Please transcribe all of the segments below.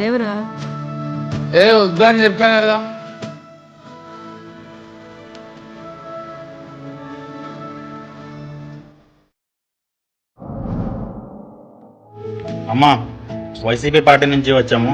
ఏవరా ఏ వద్దని చెప్పాను కదా. అమ్మా వైసీపీ పార్టీ నుంచి వచ్చాము.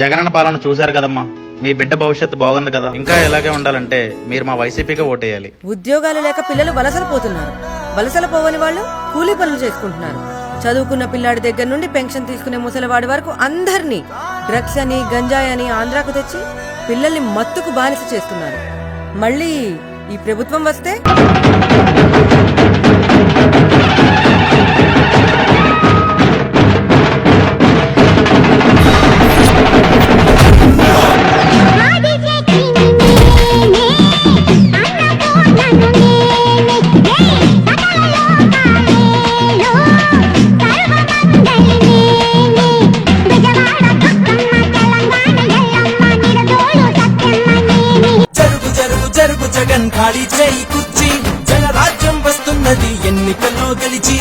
జగనన్న పాలన చూశారు కదమ్మా. మీ బిడ్డ భవిష్యత్తు బాగుంది కదా. ఇంకా ఇలాగే ఉండాలంటే మీరు మా వైసీపీకి ఓటేయాలి. ఉద్యోగాలు లేక పిల్లలు వలసలు పోతున్నారు. వలసలు పోవని వాళ్ళు కూలీ పనులు చేసుకుంటున్నారు. చదువుకున్న పిల్లాడి దగ్గర నుండి పెన్షన్ తీసుకునే ముసలివాడి వరకు అందరినీ డ్రగ్స్ అని గంజాయి అని ఆంధ్రాకు తెచ్చి పిల్లల్ని మత్తుకు బానిస చేస్తున్నారు. మళ్ళీ ఈ ప్రభుత్వం వస్తే జగన్ ఖాళీ చేయి కుర్చీ. జనరాజ్యం వస్తున్నది ఎన్నికల్లో గెలిచి.